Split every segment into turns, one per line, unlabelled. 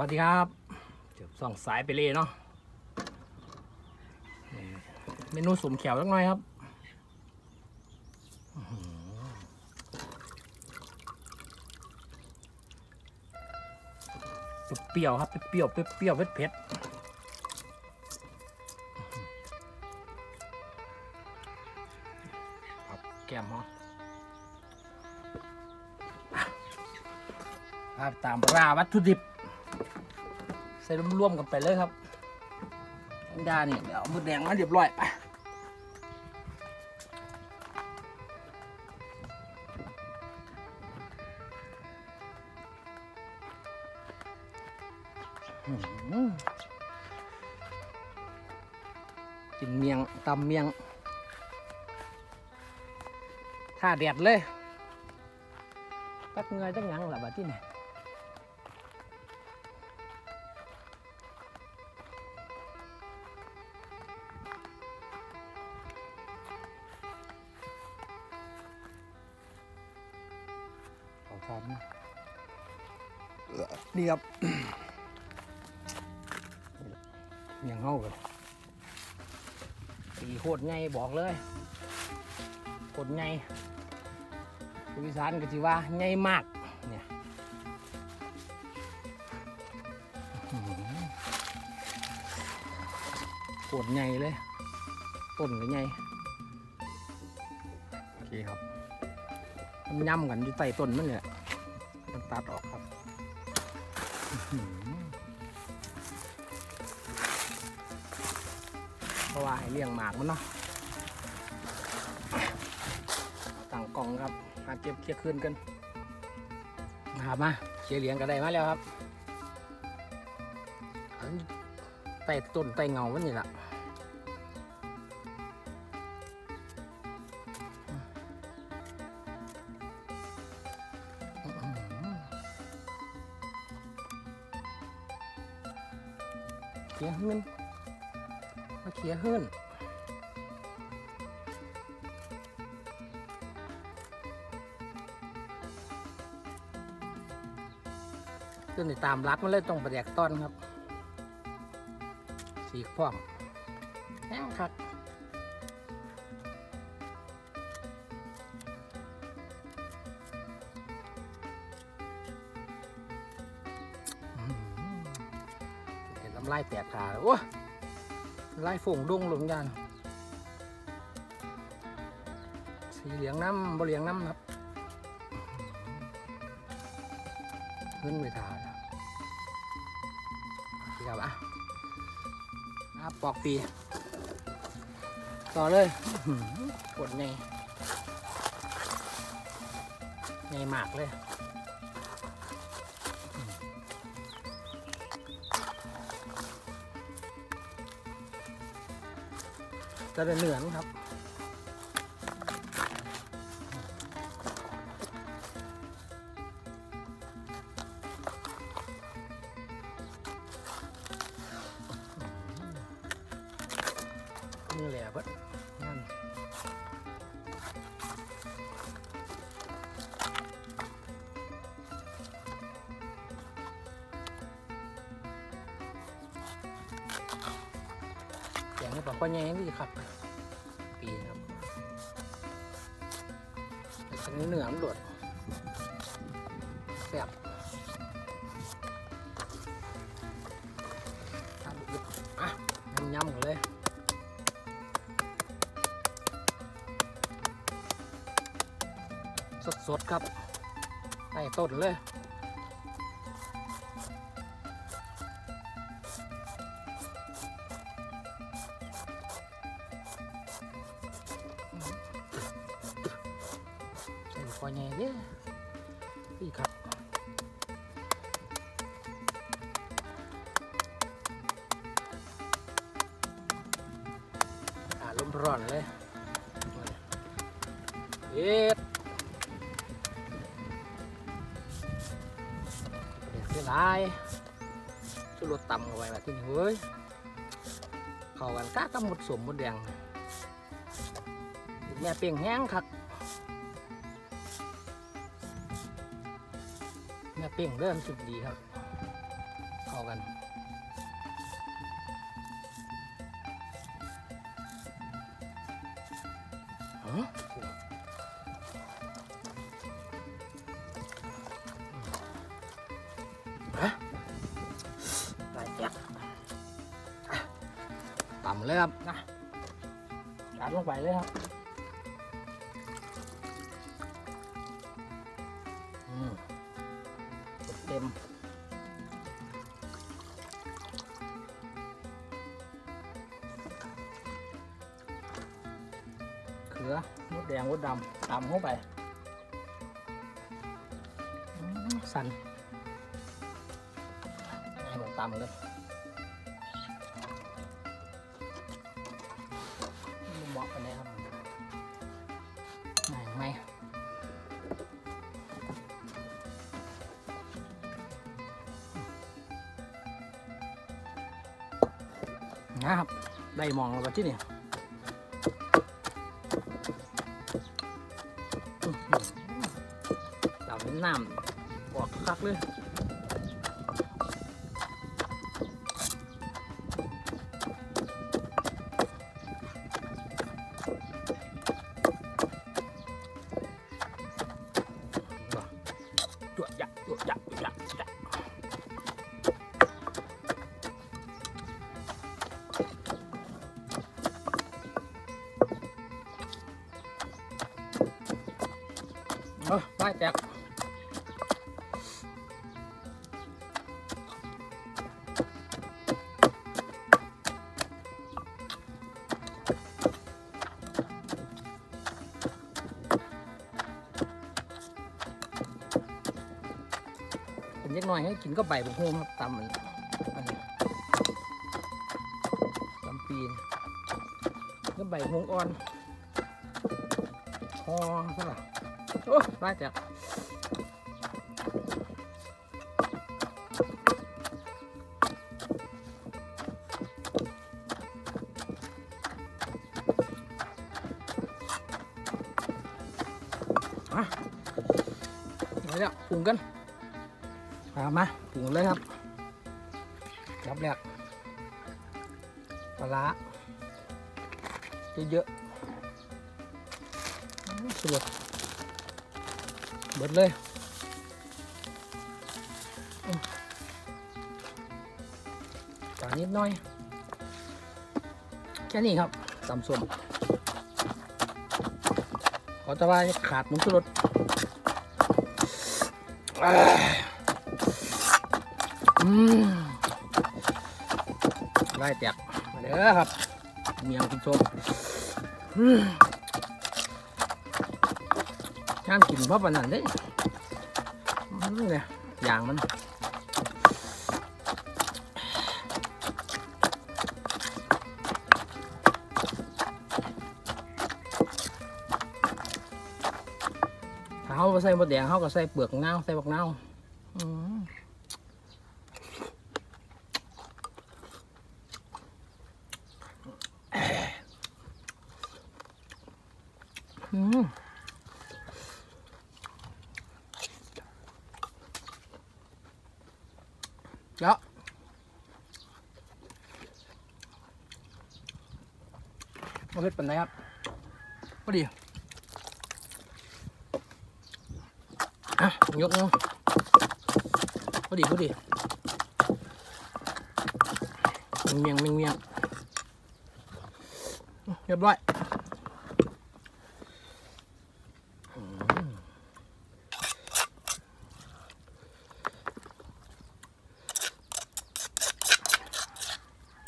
วัสดีครับเจ็บสองสายไปเลยเนาะเมนูสมแขวสักหน่อยครับเปรี้ยวครับเปรี้ยวเปรี้ยวเผ็ดครับแก้มเนาะครับตามราวัตถุดิบ ใส่รวมๆกันไปเลยครับดาเนี่ยเดี๋ยวเอามือแดงมาเรียบร้อยไปกินเมียงตำเมียงท่าแดดเลยปักเงยตั้งยังล่ะบัดที่ไหน นี่ครับยังเฮากันตีโคตรไงบอกเลยโคตรไงผู้อีสานก็สิว่าไงมากเนี่ยโคตรไงเลย ต้นก็ไงโอเคครับมันย่ำกันอยู่ใต้ต้นมันเนี่ยมันตัดออกครับ เพราะว่าให้เลี้ยงหมากมันเนาะตั้งกล่องครับหาเก็บเคลียร์คืนกันหามาเคลียร์เหลียงก็ได้มาแล้วครับอันใต้ต้นใต้เงามันนี่แหละ เขียขึ้นมาเขียขึ้นขึ้นในตามรักมันเลยต้องประแดกต้นครับ สีพ่องแห้งคัก เห็นน้ำลายแตกขาโอ้ไล่ฝงดุ้งลงยันสีเหลืองน้ำบเหลียงน้ำครับขึ้นไปทาแล้วพี่ครับอะอะปอกปี ต่อเลยกดไงไงมากเลย จะได้เหนือนครับ นี่แหละเพื่อน อย่างนี้บอกว่าไงนี่ครับ ปีครับแต่คันนี้เหนือมันหลวดแซ่บทำอีกอะยำๆกันเลยสดๆครับใต้ต้นเลย อยแง่เด้พี่ครับอาลมร้อนเลยเอ็ดเด็กเสียดายชุดรถต่ำเข้าไปแบบที่นี่เฮ้ยเข้ากันก้ากำหมดสมหมดแดงแม่เปียงแห้งคัก เนื้อเป้งเริ่มสุดดีครับ เขาเข้ากันอ๋อฮะได้แจ๊กต่ำเลยครับนะจัดลงไปเลยครับ ขือมดแดงมดดำตำเข้าไปสันให้มันตำเลยเหมาะกันเลยครับไม่ไม่นะครับ ได้มองแล้วก็ที่นี่ น้ำบอกคักเลยจวดยักจวดยักจวดยักจวดยักเออไปแจก เป็นเล็กน้อยให้กินก็ใบบุกโฮมครับตำมันตำปีนก็ใบโฮงอ่อนฮอใช่ปะโอ้ได้จ้ะอะเอาละปรุงกัน เอามาปรุงเลยครับรับแรกปลาร้าเยอะๆสุดเบิดเลยอืมจานิดหน่อย แค่นี้ครับตำส้มขอจะว่าขาดมุนสุรสอ่า ไล่แตกมาเด้อครับเมียงคุณส้มอืมห้ามกินเพราะปนนั้นเด้เนี่ยอย่างมันถ้าเขาใส่บดแดงเขาก็ใส่เปลือกเงาใส่บักเงา เดี๋ยวมาเฮ็ดเป็นไรครับพอดีอะยกนึงพอดีพอดีเมียงเมียงเมียงเรียบร้อยอืม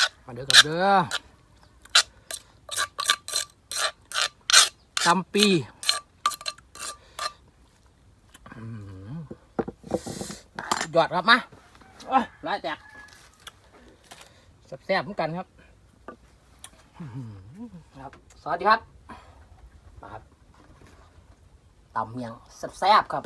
มาเด้อกับเด้อตำปีหยอดครับมาโอ้ยไล่แตกแซ่บๆเหมือนกันครับครับสวัสดีครับมาครับตำเมียงแซ่บๆครับ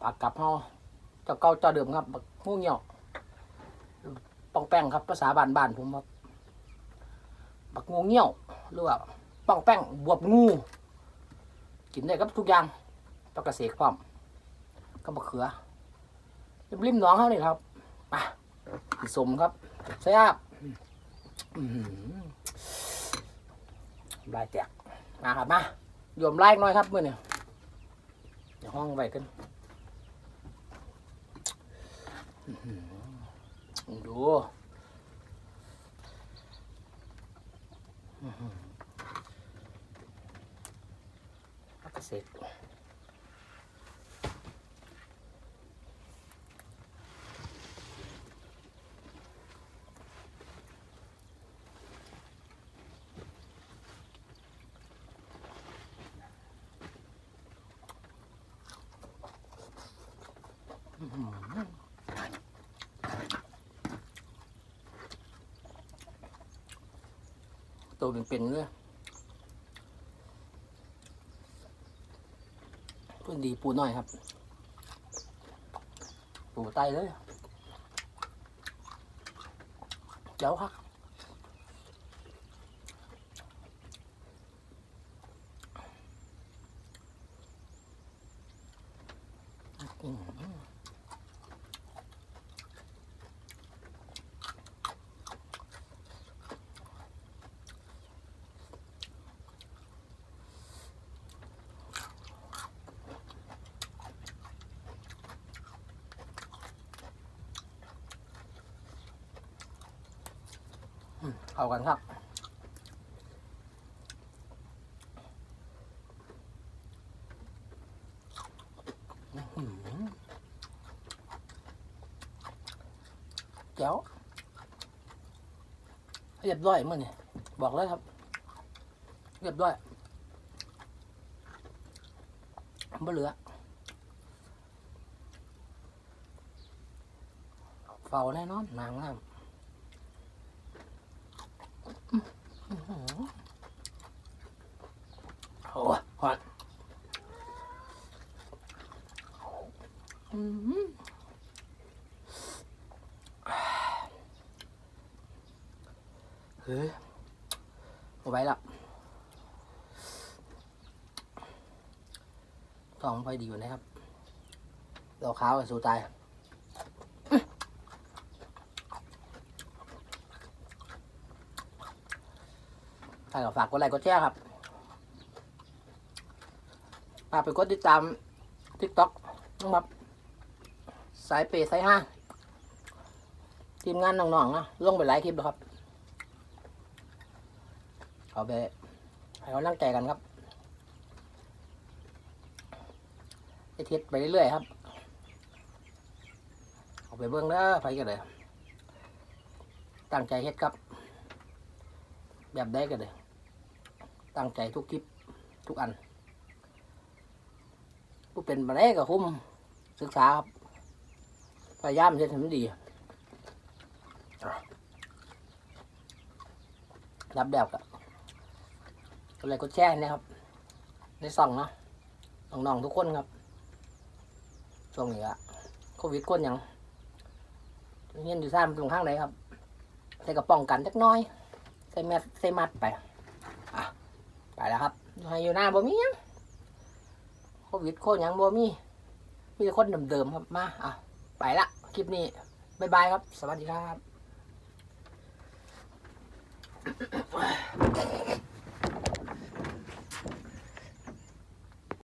ปากกับเฮาเจ้าเก่าเจ้าเดิมครับบักหูเหี่ยว ปองแป้งครับภาษาบ้านบ้านๆผมครับบักงูเงี้ยวหรือว่าป้องแป้งบวบงู กินได้กับทุกอย่างต้องกระเสกพร้อมก็บักเขือริมๆหน้องเขานี่ครับไปสมครับแซ่บอื้อหือลายแตกมาครับมาโยมไล่น้อยครับมื่อเนี่ยเดี๋ยวห้องไว้กันอื ดูอื้อหือเสร็จ ตัวเป็นๆเลยเพื่อนดีปูน้อยครับ ปูไตเลยเจ้าครับอืม เอากันครับอื้อหือเจ้าเรียบร้อยมื่อนี่บอกเลยครับ เรียบร้อยบ่เหลือเฝ้าแน่นอนนางน้ำอหือโอ้ยหอนอืม เฮ้ยเอาไว้ละท้องไฟดีอยู่นะครับ เราขาวกับสู้ตายใครก็ฝากกดไลค์กดแชร์ครับ ฝากไปกดติดตาม TikTok นะครับ สายเปย์สายห้าทีมงานน้องๆนะลงไปหลายคลิปแล้วครับเอาไปให้กำลังใจกันครับไอทิศไปเรื่อยๆครับเอาไปเบื้องเด้อไปกันเลยตั้งใจเฮ็ดครับ แบบได้กันเลยตั้งใจทุกคลิปทุกอันผู้เป็นมาได้กับคุ้มศึกษาครับ พยายามเฮ็ดให้มันดีรับแบบกับอะไรก็แช่นะครับ ในส่องเนาะน้องๆทุกคนครับช่วงนี้อะโควิดก้นยังเงี้ยอยู่ซ่านตรงข้างไหนครับ ใส่กระป้องกันจักหน้อย ใส่แมสใส่มัดไปอะไปแล้วครับให้อยู่หน้าบ่มียังโควิดโคตรยังบ่มีมีแต่คนเดิมๆครับมาอะ ไปละคลิปนี้บ๊ายบายครับ สวัสดีครับ